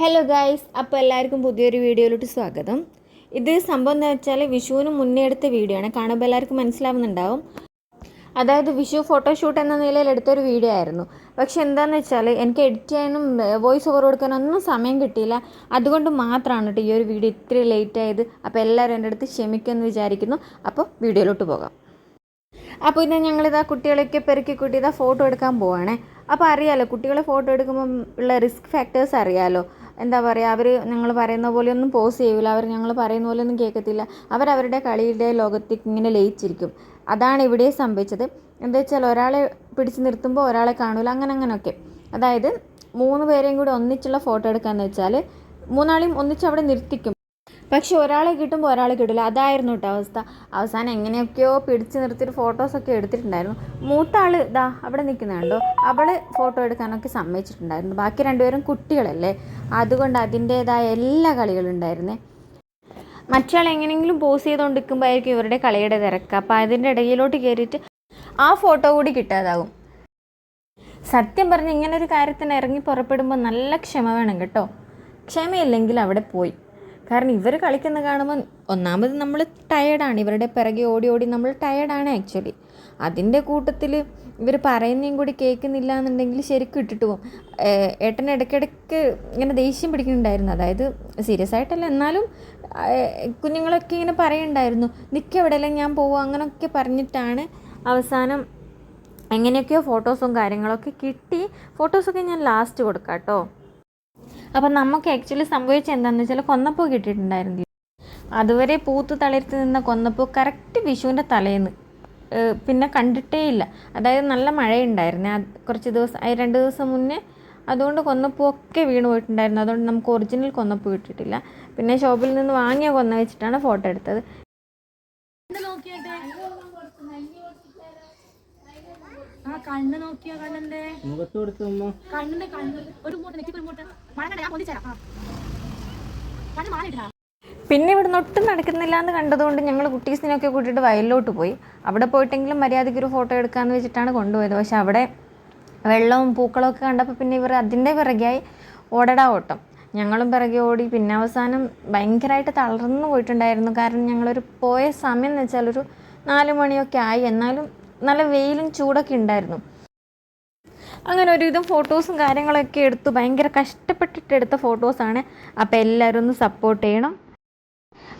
Hello guys അപ്പോൾ എല്ലാവർക്കും പുതിയൊരു വീഡിയോയിലോട്ട് സ്വാഗതം. ഇത് സംഭവം എന്ന് വെച്ചാൽ വിഷുവിന് മുന്നേ എടുത്ത വീഡിയോ ആണ്. കാണുമ്പോൾ എല്ലാവർക്കും മനസ്സിലാവുന്നുണ്ടാവും. അതായത് വിഷു ഫോട്ടോഷൂട്ട് എന്ന നിലയിൽ എടുത്തൊരു വീഡിയോ ആയിരുന്നു. പക്ഷെ എന്താണെന്ന് വെച്ചാൽ എനിക്ക് എഡിറ്റ് ചെയ്യാനും വോയിസ് ഓവർ കൊടുക്കാനും ഒന്നും സമയം കിട്ടിയില്ല. അതുകൊണ്ട് മാത്രമാണ് കേട്ടോ ഈ ഒരു വീഡിയോ ഇത്ര ലേറ്റ് ആയത്. അപ്പോൾ എല്ലാവരും എന്റെ അടുത്ത് ക്ഷമിക്കുമെന്ന് വിചാരിക്കുന്നു. അപ്പോൾ വീഡിയോയിലോട്ട് പോകാം. അപ്പോൾ ഇന്ന് ഞങ്ങളിതാ കുട്ടികളൊക്കെ പെറുക്കി കൂട്ടി ഇതാ ഫോട്ടോ എടുക്കാൻ പോവാണേ. അപ്പോൾ അറിയാലോ കുട്ടികളെ ഫോട്ടോ എടുക്കുമ്പം ഉള്ള റിസ്ക് ഫാക്ടേഴ്സ് അറിയാലോ. എന്താ പറയുക അവർ ഞങ്ങൾ പറയുന്ന പോലെയൊന്നും പോസ് ചെയ്യില്ല അവർ ഞങ്ങൾ പറയുന്ന പോലെയൊന്നും കേൾക്കത്തില്ല അവരവരുടെ കളിയുടെ ലോകത്തേക്ക് ഇങ്ങനെ ലയിച്ചിരിക്കും. അതാണ് ഇവിടെ സംഭവിച്ചത്. എന്താ വെച്ചാൽ ഒരാളെ പിടിച്ച് നിർത്തുമ്പോൾ ഒരാളെ കാണൂല അങ്ങനെ അങ്ങനെയൊക്കെ. അതായത് മൂന്ന് പേരെയും കൂടി ഒന്നിച്ചുള്ള ഫോട്ടോ എടുക്കാമെന്ന് വെച്ചാൽ മൂന്നാളെയും ഒന്നിച്ച് അവിടെ നിർത്തിക്കും. പക്ഷെ ഒരാളെ കിട്ടുമ്പോൾ ഒരാളെ കിട്ടില്ല അതായിരുന്നു കേട്ടോ അവസ്ഥ. അവസാനം എങ്ങനെയൊക്കെയോ പിടിച്ച് നിർത്തിയിട്ട് ഫോട്ടോസൊക്കെ എടുത്തിട്ടുണ്ടായിരുന്നു. മൂത്ത ആൾ ഇതാ അവിടെ നിൽക്കുന്നുണ്ടോ അവൾ ഫോട്ടോ എടുക്കാനൊക്കെ സമ്മതിച്ചിട്ടുണ്ടായിരുന്നു. ബാക്കി രണ്ടുപേരും കുട്ടികളല്ലേ? അതുകൊണ്ട് അതിന്റേതായ എല്ലാ കളികളും ഉണ്ടായിരുന്നേ. മറ്റയാൾ എങ്ങനെയെങ്കിലും പോസ് ചെയ്തുകൊണ്ടിരിക്കുമ്പോഴായിരിക്കും ഇവരുടെ കളിയുടെ തിരക്ക്. അപ്പോൾ അതിന്റെ ഇടയിലോട്ട് കയറിയിട്ട് ആ ഫോട്ടോ കൂടി കിട്ടാതാകും സത്യം പറഞ്ഞ് ഇങ്ങനെ ഒരു കാര്യത്തിന് ഇറങ്ങി പുറപ്പെടുമ്പോൾ നല്ല ക്ഷമ വേണം കേട്ടോ. ക്ഷമയില്ലെങ്കിൽ അവിടെ പോയി. കാരണം ഇവർ കളിക്കുന്ന കാണുമ്പോൾ ഒന്നാമത് നമ്മൾ ടയേർഡാണ് ഇവരുടെ പിറകെ ഓടി ഓടി നമ്മൾ ടയേർഡാണ് ആക്ച്വലി അതിന്റെ കൂട്ടത്തിൽ ഇവർ പറയുന്നതും കൂടി കേൾക്കുന്നില്ല എന്നുണ്ടെങ്കിൽ ശരിക്കും ഇട്ടിട്ട് പോകും ഏട്ടൻ ഇടയ്ക്കിടയ്ക്ക് ഇങ്ങനെ ദേഷ്യം പിടിക്കുന്നുണ്ടായിരുന്നു. അതായത് സീരിയസ് ആയിട്ടല്ല എന്നാലും കുഞ്ഞുങ്ങളൊക്കെ ഇങ്ങനെ പറയുന്നുണ്ടായിരുന്നു. നിൽക്കുക എവിടെയെല്ലാം ഞാൻ പോവും? അങ്ങനെയൊക്കെ പറഞ്ഞിട്ടാണ് അവസാനം എങ്ങനെയൊക്കെയോ ഫോട്ടോസും കാര്യങ്ങളൊക്കെ കിട്ടി. ഫോട്ടോസൊക്കെ ഞാൻ ലാസ്റ്റ് കൊടുക്കാം കേട്ടോ അപ്പം നമുക്ക് ആക്ച്വലി സംഭവിച്ച എന്താണെന്ന് വെച്ചാൽ കൊന്നപ്പൂ കിട്ടിയിട്ടുണ്ടായിരുന്നില്ല അതുവരെ പൂത്ത് തളിർത്ത് നിന്ന കൊന്നപ്പൂ കറക്റ്റ് വിഷുവിന്റെ തലേന്ന്. പിന്നെ കണ്ടിട്ടേ ഇല്ല. അതായത് നല്ല മഴയുണ്ടായിരുന്നു. കുറച്ച് ദിവസം രണ്ട് ദിവസം മുന്നേ അതുകൊണ്ട് കൊന്നപ്പൂ ഒക്കെ വീണ് പോയിട്ടുണ്ടായിരുന്നു. അതുകൊണ്ട് നമുക്ക് ഒറിജിനൽ കൊന്നപ്പൂ കിട്ടിയിട്ടില്ല. പിന്നെ ഷോപ്പിൽ നിന്ന് വാങ്ങിയ കൊന്ന വെച്ചിട്ടാണ് ഫോട്ടോ എടുത്തത് ആ കണ്ണ് നോക്കിയോ കണ്ണന്റെ? മുഖത്ത് കൊടുത്തു കണ്ണിന്റെ കണ്ണ്. ഒരു മൂട്ട് നെറ്റി ഒരു മൂട്ട്. മഴ കണ്ട ഞാൻ. കണ്ണ് മാറിയിട്ടാ പിന്നെ ഇവിടുന്ന് ഒട്ടും നടക്കുന്നില്ല എന്ന് കണ്ടതുകൊണ്ട് ഞങ്ങൾ കുട്ടീസിനെയൊക്കെ കൂട്ടിയിട്ട് വയലിലോട്ട് പോയി. അവിടെ പോയിട്ടെങ്കിലും മര്യാദയ്ക്ക് ഒരു ഫോട്ടോ എടുക്കാമെന്ന് വെച്ചിട്ടാണ് കൊണ്ടുപോയത്. പക്ഷെ അവിടെ വെള്ളവും പൂക്കളൊക്കെ ഒക്കെ കണ്ടപ്പോൾ പിന്നെ ഇവർ അതിന്റെ പിറകെയായി ഓടടാ ഓട്ടം. ഞങ്ങളും പിറകെ ഓടി. പിന്നെ അവസാനം ഭയങ്കരമായിട്ട് തളർന്നു പോയിട്ടുണ്ടായിരുന്നു. കാരണം ഞങ്ങളൊരു പോയ സമയം എന്ന് വെച്ചാൽ ഒരു നാല് മണിയൊക്കെ ആയി. എന്നാലും നല്ല വെയിലും ചൂടൊക്കെ ഉണ്ടായിരുന്നു. അങ്ങനെ ഒരുവിധം ഫോട്ടോസും കാര്യങ്ങളൊക്കെ എടുത്തു. ഭയങ്കര കഷ്ടപ്പെട്ടിട്ട് എടുത്ത ഫോട്ടോസാണ്. അപ്പോൾ എല്ലാവരും ഒന്ന് സപ്പോർട്ട് ചെയ്യണം.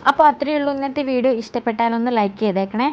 അപ്പോൾ അത്രയേ ഉള്ളൂ ഇന്നത്തെ വീഡിയോ. ഇഷ്ടപ്പെട്ടാലൊന്ന് ലൈക്ക് ചെയ്തേക്കണേ.